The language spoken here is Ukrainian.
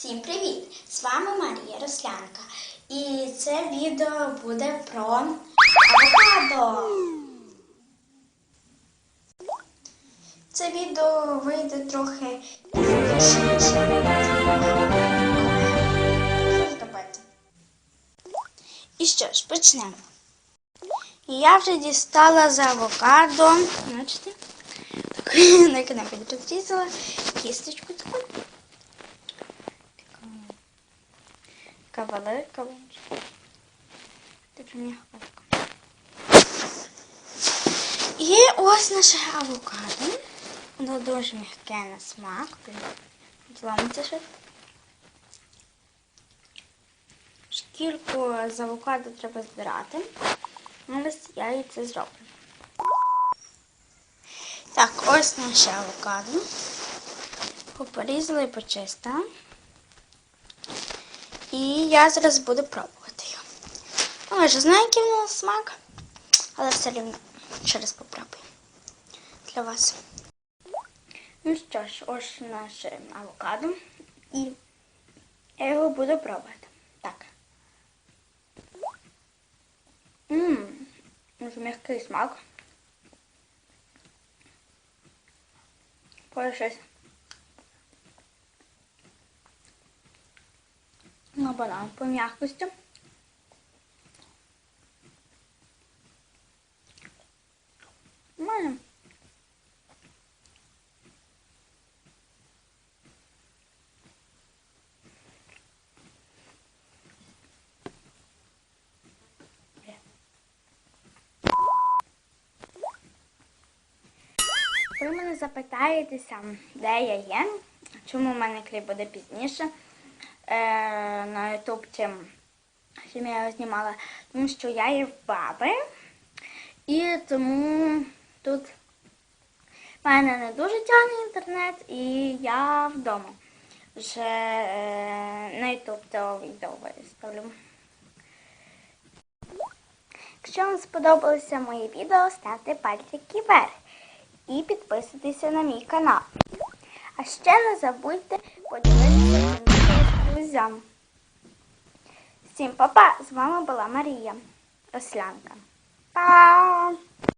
Всім привіт! З вами Марія Рослянка. І це відео буде про авокадо. Це відео вийде трохи пізніше. І що ж, почнемо. Я вже дістала з авокадо. Бачите? Так, на канапі розрізала кісточку таку. Така велика вона. Дуже м'яка. І ось наше авокадо. Воно дуже м'яке на смак. Зламиться ще. Шкірку з авокадо треба збирати. Але я і це зроблю. Так, ось наше авокадо. Його Порізала і почистила. І я зараз буду пробувати його. Ну, ви вже знаєте, який в нас смак, але все рівно ще раз попробую для вас. Ну що ж, ось наше авокадо. І я його буду пробувати. Так. Ммм, дуже м'який смак. Пора щось. на банан по м'якості. Нормально. Ви мене запитаєтеся, де я є, чому в мене кліп буде пізніше на ютубці, чим я його знімала, тому що я є в баби, і тому тут в мене не дуже тягне інтернет, і я вдома вже е, на ютуб цього відео виставлю. Якщо вам сподобалося моє відео, ставте пальчики вверх і підписуйтеся на мій канал. А ще не забудьте поділитися друзям. Всім па-па! З вами була Марія Ослянка. Па!